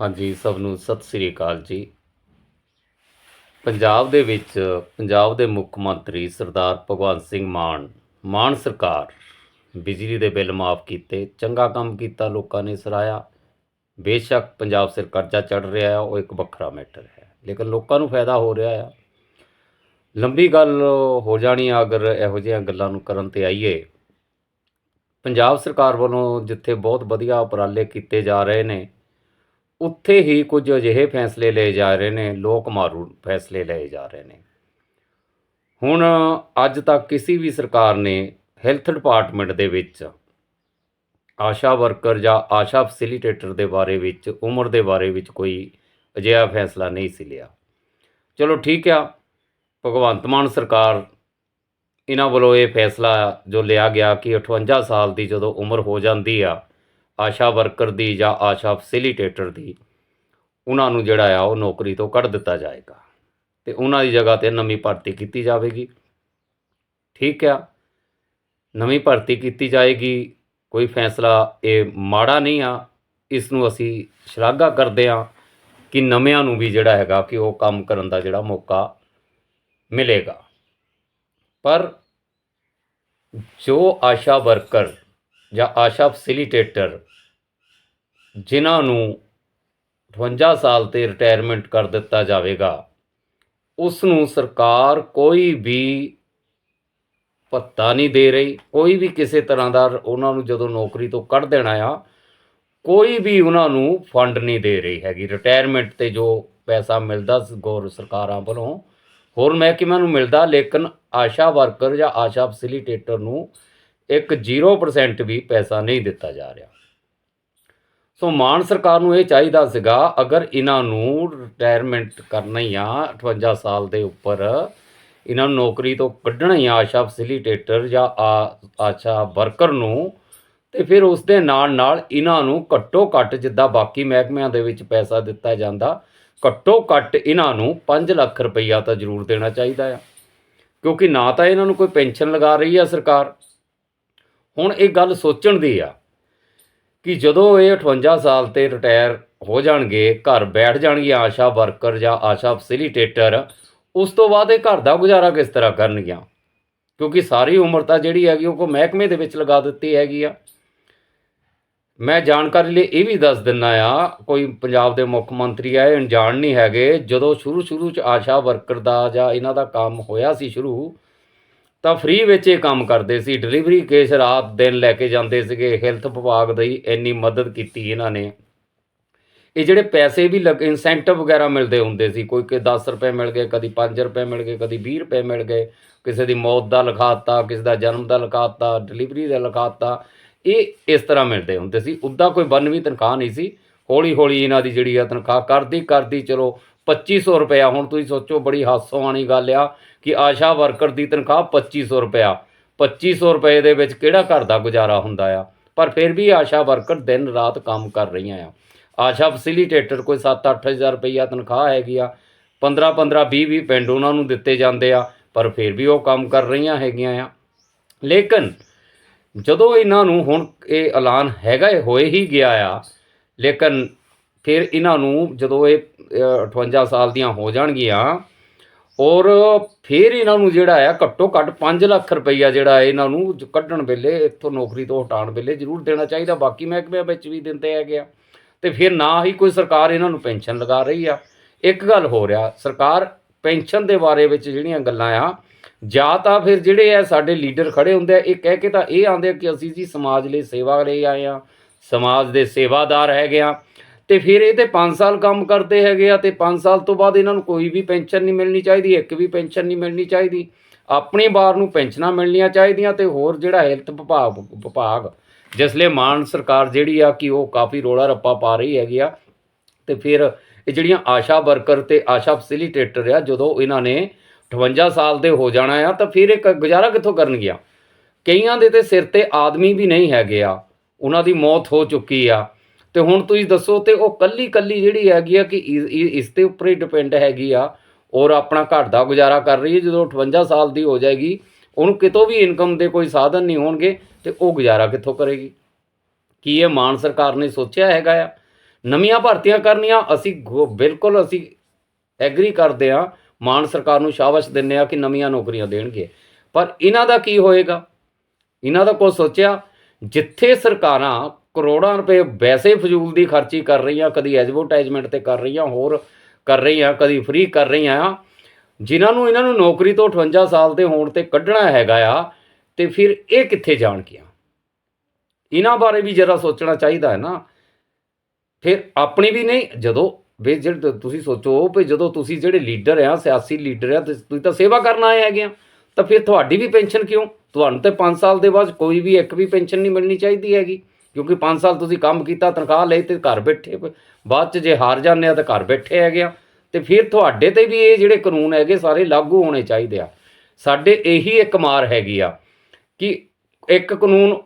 ਹਾਂਜੀ, ਸਭ ਨੂੰ ਸਤਿ ਸ੍ਰੀ ਅਕਾਲ ਜੀ। ਪੰਜਾਬ ਦੇ ਵਿੱਚ, ਪੰਜਾਬ ਦੇ ਮੁੱਖ ਮੰਤਰੀ ਸਰਦਾਰ ਭਗਵੰਤ ਸਿੰਘ ਮਾਨ ਮਾਨ ਸਰਕਾਰ ਬਿਜਲੀ ਦੇ ਬਿੱਲ ਮਾਫ ਕੀਤੇ, ਚੰਗਾ ਕੰਮ ਕੀਤਾ, ਲੋਕਾਂ ਨੇ ਸਰਾਇਆ। ਬੇਸ਼ੱਕ ਪੰਜਾਬ ਸਿਰ ਕਰਜ਼ਾ ਚੜ ਰਿਹਾ ਹੈ ਉਹ ਇੱਕ ਵੱਖਰਾ ਮੈਟਰ ਹੈ। ਲੇਕਿਨ ਲੋਕਾਂ ਨੂੰ ਫਾਇਦਾ ਹੋ ਰਿਹਾ ਹੈ ਲੰਬੀ ਗੱਲ ਹੋ ਜਾਣੀ ਆ, ਅਗਰ ਇਹੋ ਜਿਹੀਆਂ ਗੱਲਾਂ ਨੂੰ ਕਰਨ ਤੇ ਆਈਏ। ਪੰਜਾਬ ਸਰਕਾਰ ਵੱਲੋਂ ਜਿੱਥੇ ਬਹੁਤ ਵਧੀਆ ਉਪਰਾਲੇ ਕੀਤੇ ਜਾ ਰਹੇ ਨੇ ਉੱਥੇ ਹੀ ਕੁਝ ਅਜਿਹੇ ਫੈਸਲੇ ਲਏ ਜਾ ਰਹੇ ਨੇ, ਲੋਕ ਮਾਰੂ ਫੈਸਲੇ ਲਏ ਜਾ ਰਹੇ ਨੇ। ਹੁਣ ਅੱਜ ਤੱਕ ਕਿਸੇ ਵੀ ਸਰਕਾਰ ਨੇ ਹੈਲਥ ਡਿਪਾਰਟਮੈਂਟ ਦੇ ਵਿੱਚ ਆਸ਼ਾ ਵਰਕਰ ਜਾਂ ਆਸ਼ਾ ਫੈਸਿਲੀਟੇਟਰ ਦੇ ਬਾਰੇ ਵਿੱਚ, ਉਮਰ ਦੇ ਬਾਰੇ ਵਿੱਚ ਕੋਈ ਅਜਿਹਾ ਫੈਸਲਾ ਨਹੀਂ ਸੀ ਲਿਆ। ਚਲੋ ਠੀਕ ਆ, ਭਗਵੰਤ ਮਾਨ ਸਰਕਾਰ ਇਹਨਾਂ ਵੱਲੋਂ ਇਹ ਫੈਸਲਾ ਜੋ ਲਿਆ ਗਿਆ ਕਿ 58 ਸਾਲ ਦੀ ਜਦੋਂ ਉਮਰ ਹੋ ਜਾਂਦੀ ਆ ਆਸ਼ਾ ਵਰਕਰ ਦੀ ਜਾਂ ਆਸ਼ਾ ਫੈਸਿਲੀਟੇਟਰ ਦੀ, ਉਹਨਾਂ ਨੂੰ ਜਿਹੜਾ ਆ ਉਹ ਨੌਕਰੀ ਤੋਂ ਕੱਢ ਦਿੱਤਾ ਜਾਏਗਾ ਤੇ ਉਹਨਾਂ ਦੀ ਜਗ੍ਹਾ ਤੇ ਨਵੀਂ ਭਰਤੀ ਕੀਤੀ ਜਾਵੇਗੀ। ਠੀਕ ਆ। ਨਵੀਂ ਭਰਤੀ ਕੀਤੀ ਜਾਏਗੀ, ਕੋਈ ਫੈਸਲਾ ਇਹ ਮਾੜਾ ਨਹੀਂ ਆ। ਇਸ ਨੂੰ ਅਸੀਂ ਸ਼ਲਾਘਾ ਕਰਦੇ ਆ ਕਿ ਨਵਿਆਂ ਨੂੰ ਵੀ ਜਿਹੜਾ ਹੈਗਾ ਕਿ ਉਹ ਕੰਮ ਕਰਨ ਦਾ ਜਿਹੜਾ ਮੌਕਾ ਮਿਲੇਗਾ। ਪਰ ਜੋ ਆਸ਼ਾ ਵਰਕਰ ਜਾਂ ਆਸ਼ਾ ਫੈਸਿਲੀਟੇਟਰ ਜਿਨ੍ਹਾਂ ਨੂੰ 58 ਸਾਲ ਤੇ ਰਿਟਾਇਰਮੈਂਟ ਕਰ ਦਿੱਤਾ ਜਾਵੇਗਾ, ਉਸ ਨੂੰ ਸਰਕਾਰ ਕੋਈ ਵੀ ਭੱਤਾ ਨਹੀਂ ਦੇ ਰਹੀ, ਕੋਈ ਵੀ ਕਿਸੇ ਤਰ੍ਹਾਂ ਦਾ ਉਹਨਾਂ ਨੂੰ ਜਦੋਂ ਨੌਕਰੀ ਤੋਂ ਕੱਢ ਦੇਣਾ ਆ, ਕੋਈ ਵੀ ਉਹਨਾਂ ਨੂੰ ਫੰਡ ਨਹੀਂ ਦੇ ਰਹੀ ਹੈਗੀ। ਰਿਟਾਇਰਮੈਂਟ ਤੇ ਜੋ ਪੈਸਾ ਮਿਲਦਾ ਗੌਰ ਸਰਕਾਰਾਂ ਵੱਲੋਂ, ਹੋਰ ਮਹਿਕਮਿਆਂ ਨੂੰ ਮਿਲਦਾ, ਲੇਕਿਨ ਆਸ਼ਾ ਵਰਕਰ ਜਾਂ ਆਸ਼ਾ ਫੈਸਿਲੀਟੇਟਰ ਨੂੰ ਇੱਕ 0% ਵੀ ਪੈਸਾ ਨਹੀਂ ਦਿੱਤਾ ਜਾ ਰਿਹਾ। ਸੋ ਮਾਨ ਸਰਕਾਰ ਨੂੰ ਇਹ ਚਾਹੀਦਾ ਸੀਗਾ, ਅਗਰ ਇਹਨਾਂ ਨੂੰ ਰਿਟਾਇਰਮੈਂਟ ਕਰਨਾ ਹੀ ਆ 58 ਸਾਲ ਦੇ ਉੱਪਰ, ਇਹਨਾਂ ਨੂੰ ਨੌਕਰੀ ਤੋਂ ਕੱਢਣਾ ਹੀ ਆ, ਆਸ਼ਾ ਫੈਸਿਲੀਟੇਟਰ ਜਾਂ ਆਸ਼ਾ ਵਰਕਰ ਨੂੰ, ਤੇ ਫਿਰ ਉਸ ਦੇ ਨਾਲ ਨਾਲ ਇਹਨਾਂ ਨੂੰ ਘੱਟੋ ਘੱਟ ਜਿੱਦਾਂ ਬਾਕੀ ਮਹਿਕਮਿਆਂ ਦੇ ਵਿੱਚ ਪੈਸਾ ਦਿੱਤਾ ਜਾਂਦਾ, ਘੱਟੋ ਘੱਟ ਇਹਨਾਂ ਨੂੰ 5 ਲੱਖ ਰੁਪਈਆ ਤਾਂ ਜ਼ਰੂਰ ਦੇਣਾ ਚਾਹੀਦਾ ਆ। ਕਿਉਂਕਿ ਨਾ ਤਾਂ ਇਹਨਾਂ ਨੂੰ ਕੋਈ ਪੈਨਸ਼ਨ ਲਗਾ ਰਹੀ ਆ ਸਰਕਾਰ। ਹੁਣ ਇਹ ਗੱਲ ਸੋਚਣ ਦੀ ਆ ਕਿ ਜਦੋਂ ਇਹ 58 ਸਾਲ ਤੇ ਰਿਟਾਇਰ ਹੋ ਜਾਣਗੇ, ਘਰ ਬੈਠ ਜਾਣਗੇ ਆਸ਼ਾ ਵਰਕਰ ਜਾਂ ਆਸ਼ਾ ਫੈਸਿਲੀਟੇਟਰ ਉਸ ਤੋਂ ਬਾਅਦ ਇਹ ਘਰ ਦਾ ਗੁਜ਼ਾਰਾ ਕਿਸ ਤਰ੍ਹਾਂ ਕਰਨਗੀਆਂ? ਕਿਉਂਕਿ ਸਾਰੀ ਉਮਰ ਤਾਂ ਜਿਹੜੀ ਹੈਗੀ ਉਹ ਕੋ ਮਹਿਕਮੇ ਦੇ ਵਿੱਚ ਲਗਾ ਦਿੱਤੀ ਹੈਗੀ ਆ। ਮੈਂ ਜਾਣਕਾਰੀ ਲਈ ਇਹ ਵੀ ਦੱਸ ਦਿੰਨਾ ਆ, ਕੋਈ ਪੰਜਾਬ ਦੇ ਮੁੱਖ ਮੰਤਰੀ ਆ ਇਹ ਅਣਜਾਣ ਨਹੀਂ ਹੈਗੇ, ਜਦੋਂ ਸ਼ੁਰੂ ਸ਼ੁਰੂ ਚ ਆਸ਼ਾ ਵਰਕਰ ਦਾ ਜਾਂ ਇਹਨਾਂ ਦਾ ਕੰਮ ਹੋਇਆ ਸੀ ਸ਼ੁਰੂ ਤਾਂ ਫ੍ਰੀ ਵਿੱਚ ਇਹ ਕੰਮ ਕਰਦੇ ਸੀ। ਡਿਲੀਵਰੀ ਕੇਸ ਰਾਤ ਦਿਨ ਲੈ ਕੇ ਜਾਂਦੇ ਸੀਗੇ। ਹੈਲਥ ਵਿਭਾਗ ਦੀ ਇੰਨੀ ਮਦਦ ਕੀਤੀ ਇਹਨਾਂ ਨੇ। ਇਹ ਜਿਹੜੇ ਪੈਸੇ ਵੀ ਲੱਗ ਇਨਸੈਂਟਿਵ ਵਗੈਰਾ ਮਿਲਦੇ ਹੁੰਦੇ ਸੀ। ਕੋਈ ਕਿ 10 ਰੁਪਏ ਮਿਲ ਗਏ, ਕਦੀ 5 ਰੁਪਏ ਮਿਲ ਗਏ, ਕਦੀ 20 ਰੁਪਏ ਮਿਲ ਗਏ। ਕਿਸੇ ਦੀ ਮੌਤ ਦਾ ਲਿਖਾਤਾ, ਕਿਸੇ ਦਾ ਜਨਮ ਦਾ ਲਿਖਾਤਾ ਡਿਲੀਵਰੀ ਦਾ ਲਿਖਾਤਾ। ਇਹ ਇਸ ਤਰ੍ਹਾਂ ਮਿਲਦੇ ਹੁੰਦੇ ਸੀ। ਉੱਦਾਂ ਕੋਈ ਬੰਨਵੀਂ ਤਨਖਾਹ ਨਹੀਂ ਸੀ। ਹੌਲੀ ਹੌਲੀ ਇਹਨਾਂ ਦੀ ਜਿਹੜੀ ਆ ਤਨਖਾਹ ਕਰਦੀ ਕਰਦੀ ਚਲੋ 2500 ਰੁਪਇਆ। ਹੁਣ ਤੁਸੀਂ ਸੋਚੋ, ਬੜੀ ਹਾਸੋਂ ਵਾਲੀ ਗੱਲ ਆ ਕਿ ਆਸ਼ਾ ਵਰਕਰ ਦੀ ਤਨਖਾਹ 2500 ਰੁਪਇਆ। 2500 ਰੁਪਏ ਦੇ ਵਿੱਚ ਕਿਹੜਾ ਘਰ ਦਾ ਗੁਜ਼ਾਰਾ ਹੁੰਦਾ ਆ? ਪਰ ਫਿਰ ਵੀ ਆਸ਼ਾ ਵਰਕਰ ਦਿਨ ਰਾਤ ਕੰਮ ਕਰ ਰਹੀਆਂ ਆ। ਆਸ਼ਾ ਫੈਸਿਲੀਟੇਟਰ ਕੋਈ 7-8000 ਰੁਪਈਆ ਤਨਖਾਹ ਹੈਗੀ ਆ। 15-15 20-20 ਪਿੰਡ ਉਹਨਾਂ ਨੂੰ ਦਿੱਤੇ ਜਾਂਦੇ ਆ, ਪਰ ਫਿਰ ਵੀ ਉਹ ਕੰਮ ਕਰ ਰਹੀਆਂ ਹੈਗੀਆਂ ਆ। ਲੇਕਿਨ ਜਦੋਂ ਇਹਨਾਂ ਨੂੰ ਹੁਣ ਇਹ ਐਲਾਨ ਹੈਗਾ ਹੋਏ ਹੀ ਗਿਆ ਆ, ਲੇਕਿਨ ਫਿਰ ਇਹਨਾਂ ਨੂੰ ਜਦੋਂ ਇਹ ਅ, 58 ਸਾਲ ਦੀਆਂ ਹੋ ਜਾਣਗੀਆਂ ਔਰ ਫਿਰ ਇਹਨਾਂ ਨੂੰ ਜਿਹੜਾ ਆ ਘੱਟੋ ਘੱਟ 5 ਲੱਖ ਰੁਪਈਆ ਜਿਹੜਾ ਇਹਨਾਂ ਨੂੰ ਕੱਢਣ ਵੇਲੇ ਇੱਥੋਂ ਨੌਕਰੀ ਤੋਂ ਹਟਾਉਣ ਵੇਲੇ ਜ਼ਰੂਰ ਦੇਣਾ ਚਾਹੀਦਾ। ਬਾਕੀ ਮਹਿਕਮਿਆਂ ਵਿੱਚ ਵੀ ਦਿੰਦੇ ਹੈਗੇ ਆ ਤੇ ਫਿਰ ਨਾ ਹੀ ਕੋਈ ਸਰਕਾਰ ਇਹਨਾਂ ਨੂੰ ਪੈਨਸ਼ਨ ਲਗਾ ਰਹੀ ਆ। ਇੱਕ ਗੱਲ ਹੋ ਰਿਹਾ ਸਰਕਾਰ ਪੈਨਸ਼ਨ ਦੇ ਬਾਰੇ ਵਿੱਚ ਜਿਹੜੀਆਂ ਗੱਲਾਂ ਆ ਜਾਂ ਤਾਂ ਫਿਰ ਜਿਹੜੇ ਆ ਸਾਡੇ ਲੀਡਰ ਖੜੇ ਹੁੰਦੇ ਆ ਇਹ ਕਹਿ ਕੇ ਤਾਂ ਇਹ ਆਂਦੇ ਆ ਕਿ ਅਸੀਂ ਜੀ ਸਮਾਜ ਲਈ ਸੇਵਾ ਲਈ ਆਏ ਆ ਸਮਾਜ ਦੇ ਸੇਵਾਦਾਰ ਹੈਗੇ ਆ। ਤੇ ਫਿਰ ਇਹ ਤੇ 5 ਸਾਲ ਕੰਮ ਕਰਦੇ ਹੈਗੇ ਆ ਤੇ 5 ਸਾਲ ਤੋਂ ਬਾਅਦ ਇਹਨਾਂ ਨੂੰ ਕੋਈ ਵੀ ਪੈਨਸ਼ਨ ਨਹੀਂ ਮਿਲਣੀ ਚਾਹੀਦੀ, ਇੱਕ ਵੀ ਪੈਨਸ਼ਨ ਨਹੀਂ ਮਿਲਣੀ ਚਾਹੀਦੀ। ਆਪਣੇ ਵਾਰ ਨੂੰ ਪੈਨਸ਼ਨਾਂ ਮਿਲਣੀਆਂ ਚਾਹੀਦੀਆਂ ਤੇ ਹੋਰ ਜਿਹੜਾ ਹੈਲਥ ਵਿਭਾਗ ਵਿਭਾਗ, ਜਿਸ ਲਈ ਮਾਨ ਸਰਕਾਰ ਜਿਹੜੀ ਆ ਕਿ ਉਹ ਕਾਫੀ ਰੋਲਾ ਰੱਪਾ ਪਾ ਰਹੀ ਹੈਗੀ ਆ, ਤੇ ਫਿਰ ਇਹ ਜਿਹੜੀਆਂ ਆਸ਼ਾ ਵਰਕਰ ਤੇ ਆਸ਼ਾ ਫੈਸਿਲੀਟੇਟਰ ਆ, ਜਦੋਂ ਇਹਨਾਂ ਨੇ 58 ਸਾਲ ਦੇ ਹੋ ਜਾਣਾ ਆ, ਤਾਂ ਫਿਰ ਇਹ ਕ- ਗੁਜ਼ਾਰਾ ਕਿੱਥੋਂ ਕਰਨਗੀਆਂ? ਕਈਆਂ ਦੇ ਤੇ ਸਿਰ ਤੇ ਆਦਮੀ ਵੀ ਨਹੀਂ ਹੈਗੇ ਆ, ਉਹਨਾਂ ਦੀ ਮੌਤ ਹੋ ਚੁੱਕੀ ਆ। ਤੇ ਹੁਣ ਤੁਸੀਂ ਦੱਸੋ ਤੇ ਉਹ ਕੱਲੀ ਕੱਲੀ ਜਿਹੜੀ ਹੈਗੀ ਆ ਕਿ ਇਸ- ਇਸ ਦੇ ਉੱਪਰ ਹੀ ਡਿਪੈਂਡ ਹੈਗੀ ਆ ਔਰ ਆਪਣਾ ਘਰ ਦਾ ਗੁਜ਼ਾਰਾ ਕਰ ਰਹੀ ਹੈ, ਜਦੋਂ 58 ਸਾਲ ਦੀ ਹੋ ਜਾਏਗੀ, ਉਹਨੂੰ ਕਿਤੋਂ ਵੀ ਇਨਕਮ ਦੇ ਕੋਈ ਸਾਧਨ ਨਹੀਂ ਹੋਣਗੇ ਤੇ ਉਹ ਗੁਜ਼ਾਰਾ ਕਿੱਥੋਂ ਕਰੇਗੀ? ਕੀ ਇਹ ਮਾਨ ਸਰਕਾਰ ਨੇ ਸੋਚਿਆ ਹੈਗਾ ਆ? ਨਵੀਆਂ ਭਰਤੀਆਂ ਕਰਨੀਆਂ, ਅਸੀਂ ਗੋ- ਬਿਲਕੁਲ ਅਸੀਂ ਐਗਰੀ ਕਰਦੇ ਆ ਮਾਨ ਸਰਕਾਰ ਨੂੰ ਸ਼ਾਬਾਸ਼ ਦਿੰਦੇ ਆ ਕਿ ਨਵੀਆਂ ਨੌਕਰੀਆਂ ਦੇਣਗੇ। ਪਰ ਇਹਨਾਂ ਦਾ ਕੀ ਹੋਏਗਾ? ਇਹਨਾਂ ਦਾ ਕੁਛ ਸੋਚਿਆ, ਜਿੱਥੇ ਸਰਕਾਰਾਂ ਕਰੋੜਾਂ ਰੁਪਏ ਵੈਸੇ ਫਜ਼ੂਲ ਦੀ ਖਰਚੀ ਕਰ ਰਹੀਆਂ, ਕਦੀ ਐਡਵਰਟਾਈਜ਼ਮੈਂਟ ਤੇ ਕਰ ਰਹੀਆਂ, ਹੋਰ ਕਰ ਰਹੀਆਂ, ਕਦੀ ਫ੍ਰੀ ਕਰ ਰਹੀਆਂ। ਆ ਜਿਨ੍ਹਾਂ ਨੂੰ ਇਹਨਾਂ ਨੂੰ ਨੌਕਰੀ ਤੋਂ 58 ਸਾਲ ਦੇ ਹੋਣ ਤੇ ਕੱਢਣਾ ਹੈਗਾ ਆ, ਤੇ ਫਿਰ ਇਹ ਕਿੱਥੇ ਜਾਣਗੀਆਂ? ਇਹਨਾਂ ਬਾਰੇ ਵੀ ਜਰਾ ਸੋਚਣਾ ਚਾਹੀਦਾ ਹੈ ਨਾ। ਫਿਰ ਆਪਣੀ ਵੀ ਨਹੀਂ, ਜਦੋਂ ਵੀ ਜਿਹੜੇ ਤੁਸੀਂ ਸੋਚੋ ਵੀ ਜਦੋਂ ਤੁਸੀਂ ਜਿਹੜੇ ਲੀਡਰ ਆ, ਸਿਆਸੀ ਲੀਡਰ ਆ ਤੇ ਤੁਸੀਂ ਤਾਂ ਸੇਵਾ ਕਰਨ ਆਏ ਹੈਗੇ ਆ, ਤਾਂ ਫਿਰ ਤੁਹਾਡੀ ਵੀ ਪੈਨਸ਼ਨ ਕਿਉਂ? ਤੁਹਾਨੂੰ ਤੇ 5 ਸਾਲ ਦੇ ਬਾਅਦ ਕੋਈ ਵੀ ਇੱਕ ਵੀ ਪੈਨਸ਼ਨ ਨਹੀਂ ਮਿਲਣੀ ਚਾਹੀਦੀ ਹੈਗੀ। ਕਿਉਂਕਿ 5 ਸਾਲ ਤੁਸੀਂ ਕੰਮ ਕੀਤਾ, ਤਨਖਾਹ ਲਈ ਤੇ ਘਰ ਬੈਠੇ ਬਾਅਦ ਚ ਜੇ ਹਾਰ ਜਾਂਦੇ ਆ ਤਾਂ ਘਰ ਬੈਠੇ ਹੈਗੇ ਆ। ਤੇ ਫਿਰ ਤੁਹਾਡੇ ਤੇ ਵੀ ਇਹ ਜਿਹੜੇ ਕਾਨੂੰਨ ਹੈਗੇ ਸਾਰੇ ਲਾਗੂ ਹੋਣੇ ਚਾਹੀਦੇ ਆ। ਸਾਡੇ ਇਹੀ ਇੱਕ ਮਾਰ ਹੈਗੀ ਆ ਕਿ ਇੱਕ ਕਾਨੂੰਨ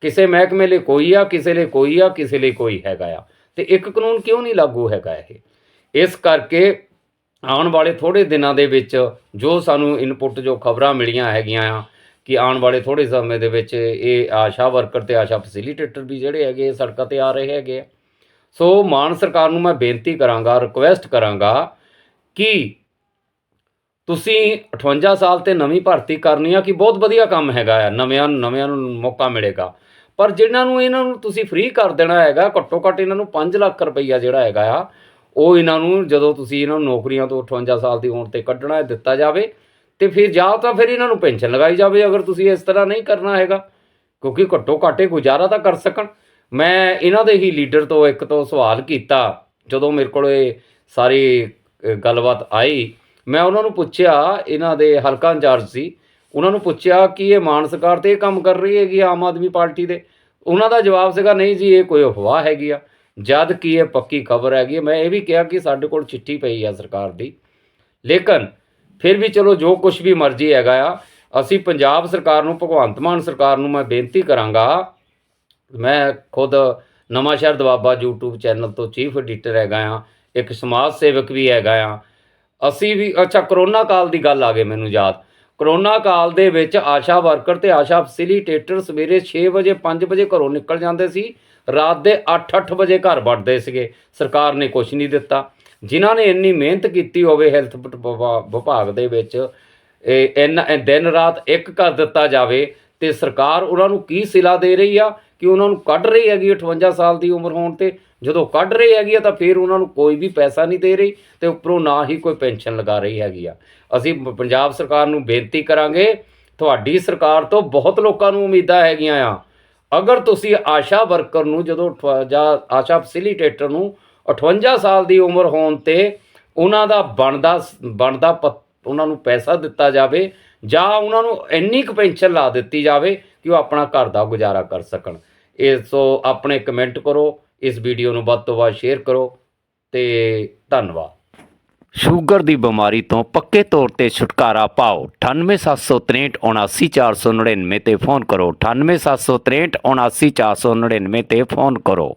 ਕਿਸੇ ਮਹਿਕਮੇ ਲਈ ਕੋਈ ਆ, ਕਿਸੇ ਲਈ ਕੋਈ ਆ, ਕਿਸੇ ਲਈ ਕੋਈ ਹੈਗਾ ਆ। ਤੇ ਇੱਕ ਕਾਨੂੰਨ ਕਿਉਂ ਨਹੀਂ ਲਾਗੂ ਹੈਗਾ ਇਹ? ਇਸ ਕਰਕੇ ਆਉਣ ਵਾਲੇ ਥੋੜੇ ਦਿਨਾਂ ਦੇ ਵਿੱਚ ਜੋ ਸਾਨੂੰ ਇਨਪੁੱਟ ਜੋ ਖਬਰਾਂ ਮਿਲੀਆਂ ਹੈਗੀਆਂ ਆ ਕਿ ਆਉਣ ਵਾਲੇ ਥੋੜੇ ਸਮੇਂ ਦੇ ਵਿੱਚ ਇਹ ਆਸ਼ਾ ਵਰਕਰ ਤੇ ਆਸ਼ਾ ਫੈਸਿਲੀਟੇਟਰ ਵੀ ਜਿਹੜੇ ਹੈਗੇ ਸੜਕਾਂ ਤੇ ਆ ਰਹੇ ਹੈਗੇ ਆ। ਸੋ ਮਾਨ ਸਰਕਾਰ ਨੂੰ ਮੈਂ ਬੇਨਤੀ ਕਰਾਂਗਾ ਰਿਕੁਐਸਟ ਕਰਾਂਗਾ ਕਿ ਤੁਸੀਂ 58 ਸਾਲ ਤੇ ਨਵੀਂ ਭਰਤੀ ਕਰਨੀ ਆ ਕਿ ਬਹੁਤ ਵਧੀਆ ਕੰਮ ਹੈਗਾ ਆ, ਨਵਿਆਂ ਨਵਿਆਂ ਨੂੰ ਮੌਕਾ ਮਿਲੇਗਾ। ਪਰ ਜਿਨ੍ਹਾਂ ਨੂੰ ਇਹਨਾਂ ਨੂੰ ਤੁਸੀਂ ਫ੍ਰੀ ਕਰ ਦੇਣਾ ਹੈਗਾ, ਘੱਟੋ ਘੱਟ ਇਹਨਾਂ ਨੂੰ 5 ਲੱਖ ਰੁਪਈਆ ਜਿਹੜਾ ਹੈਗਾ ਆ, ਉਹ ਇਹਨਾਂ ਨੂੰ ਜਦੋਂ ਤੁਸੀਂ ਇਹਨਾਂ ਨੂੰ ਨੌਕਰੀਆਂ ਤੋਂ 58 ਸਾਲ ਦੀ ਉਮਰ ਤੇ ਕੱਢਣਾ ਦਿੱਤਾ ਜਾਵੇ। ਤੇ ਫਿਰ ਜਾਂ ਤਾਂ ਫਿਰ ਇਹਨਾਂ ਨੂੰ ਪੈਨਸ਼ਨ ਲਗਾਈ ਜਾਵੇ, ਅਗਰ ਤੁਸੀਂ ਇਸ ਤਰ੍ਹਾਂ ਨਹੀਂ ਕਰਨਾ ਹੈਗਾ। ਕਿਉਂਕਿ ਘੱਟੋ ਘੱਟ ਇਹ ਗੁਜ਼ਾਰਾ ਤਾਂ ਕਰ ਸਕਣ। ਮੈਂ ਇਹਨਾਂ ਦੇ ਹੀ ਲੀਡਰ ਤੋਂ ਇੱਕ ਤੋਂ ਸਵਾਲ ਕੀਤਾ, ਜਦੋਂ ਮੇਰੇ ਕੋਲ ਇਹ ਸਾਰੀ ਗੱਲਬਾਤ ਆਈ। ਮੈਂ ਉਹਨਾਂ ਨੂੰ ਪੁੱਛਿਆ, ਇਹਨਾਂ ਦੇ ਹਲਕਾ ਇੰਚਾਰਜ ਸੀ, ਉਹਨਾਂ ਨੂੰ ਪੁੱਛਿਆ ਕਿ ਇਹ ਮਾਨ ਸਰਕਾਰ ਤੇ ਇਹ ਕੰਮ ਕਰ ਰਹੀ ਹੈਗੀ ਆਮ ਆਦਮੀ ਪਾਰਟੀ ਦੇ। ਉਹਨਾਂ ਦਾ ਜਵਾਬ ਸੀਗਾ, ਨਹੀਂ ਜੀ, ਇਹ ਕੋਈ ਅਫਵਾਹ ਹੈਗੀ ਆ। ਜਦ ਕਿ ਇਹ ਪੱਕੀ ਖਬਰ ਹੈਗੀ ਹੈ। ਮੈਂ ਇਹ ਵੀ ਕਿਹਾ ਕਿ ਸਾਡੇ ਕੋਲ ਚਿੱਠੀ ਪਈ ਆ ਸਰਕਾਰ ਦੀ। ਲੇਕਿਨ ਫਿਰ ਵੀ ਚਲੋ ਜੋ ਕੁਝ ਵੀ ਮਰਜ਼ੀ ਹੈਗਾ ਆ, ਅਸੀਂ ਪੰਜਾਬ ਸਰਕਾਰ ਨੂੰ, ਭਗਵੰਤ ਮਾਨ ਸਰਕਾਰ ਨੂੰ ਮੈਂ ਬੇਨਤੀ ਕਰਾਂਗਾ, ਮੈਂ ਖੁਦ ਨਵਾਂ ਸ਼ਹਿਰ ਦਵਾਬਾ YouTube ਚੈਨਲ ਤੋਂ ਚੀਫ ਐਡੀਟਰ ਹੈਗਾ ਆ, ਇੱਕ ਸਮਾਜ ਸੇਵਕ ਵੀ ਹੈਗਾ ਆ। ਅਸੀਂ ਵੀ, ਅੱਛਾ, ਕਰੋਨਾ ਕਾਲ ਦੀ ਗੱਲ ਆ ਗਈ ਮੈਨੂੰ ਯਾਦ। ਕਰੋਨਾ ਕਾਲ ਦੇ ਵਿੱਚ ਆਸ਼ਾ ਵਰਕਰ ਤੇ ਆਸ਼ਾ ਫੈਸਿਲੀਟੇਟਰ ਸਵੇਰੇ 6 ਵਜੇ 5 ਵਜੇ ਘਰੋਂ ਨਿਕਲ ਜਾਂਦੇ ਸੀ, ਰਾਤ ਦੇ 8-8 ਵਜੇ ਘਰ ਵੜਦੇ ਸੀਗੇ। ਸਰਕਾਰ ਨੇ ਕੁਝ ਨਹੀਂ ਦਿੱਤਾ। ਜਿਨ੍ਹਾਂ ਨੇ ਇੰਨੀ ਮਿਹਨਤ ਕੀਤੀ ਹੋਵੇ ਹੈਲਥ ਵਿਭਾਗ ਦੇ ਵਿੱਚ, ਇਹ ਦਿਨ ਰਾਤ ਇੱਕ ਕਰ ਦਿੱਤਾ ਜਾਵੇ, ਤੇ ਸਰਕਾਰ ਉਹਨਾਂ ਨੂੰ ਕੀ ਸਿਲਾ ਦੇ ਰਹੀ ਆ? ਕਿ ਉਹਨਾਂ ਨੂੰ ਕੱਢ ਰਹੀ ਹੈਗੀ 58 ਸਾਲ ਦੀ ਉਮਰ ਹੋਣ ਤੇ। ਜਦੋਂ ਕੱਢ ਰਹੀ ਹੈਗੀ ਆ ਤਾਂ ਫਿਰ ਉਹਨਾਂ ਨੂੰ ਕੋਈ ਵੀ ਪੈਸਾ ਨਹੀਂ ਦੇ ਰਹੀ, ਤੇ ਉੱਪਰੋਂ ਨਾ ਹੀ ਕੋਈ ਪੈਨਸ਼ਨ ਲਗਾ ਰਹੀ ਹੈਗੀ ਆ। ਅਸੀਂ ਪੰਜਾਬ ਸਰਕਾਰ ਨੂੰ ਬੇਨਤੀ ਕਰਾਂਗੇ, ਤੁਹਾਡੀ ਸਰਕਾਰ ਤੋਂ ਬਹੁਤ ਲੋਕਾਂ ਨੂੰ ਉਮੀਦਾਂ ਹੈਗੀਆਂ ਆ। ਅਗਰ ਤੁਸੀਂ ਆਸ਼ਾ ਵਰਕਰ ਨੂੰ, ਜਦੋਂ ਅਠਵ- ਜਾਂ ਆਸ਼ਾ ਫੈਸਿਲੀਟੇਟਰ ਨੂੰ 58 ਸਾਲ ਦੀ ਉਮਰ ਹੋਣ ਤੇ ਉਹਨਾਂ ਦਾ ਬਣਦਾ ਬਣਦਾ ਪ- ਉਹਨਾਂ ਨੂੰ ਪੈਸਾ ਦਿੱਤਾ ਜਾਵੇ ਜਾਂ ਉਹਨਾਂ ਨੂੰ ਇੰਨੀ ਕੁ ਪੈਨਸ਼ਨ ਲਾ ਦਿੱਤੀ ਜਾਵੇ ਕਿ ਉਹ ਆਪਣਾ ਘਰ ਦਾ ਗੁਜ਼ਾਰਾ ਕਰ ਸਕਣ। ਇਸ ਤੋਂ ਆਪਣੇ ਕਮੈਂਟ ਕਰੋ, ਇਸ ਵੀਡੀਓ ਨੂੰ ਵੱਧ ਤੋਂ ਵੱਧ ਸ਼ੇਅਰ ਕਰੋ ਤੇ ਧੰਨਵਾਦ। ਸ਼ੂਗਰ ਦੀ ਬਿਮਾਰੀ ਤੋਂ ਪੱਕੇ ਤੌਰ ਤੇ ਛੁਟਕਾਰਾ ਪਾਓ। 9876379499 ਤੇ ਫੋਨ ਕਰੋ। 9876379499 ਤੇ ਫੋਨ ਕਰੋ।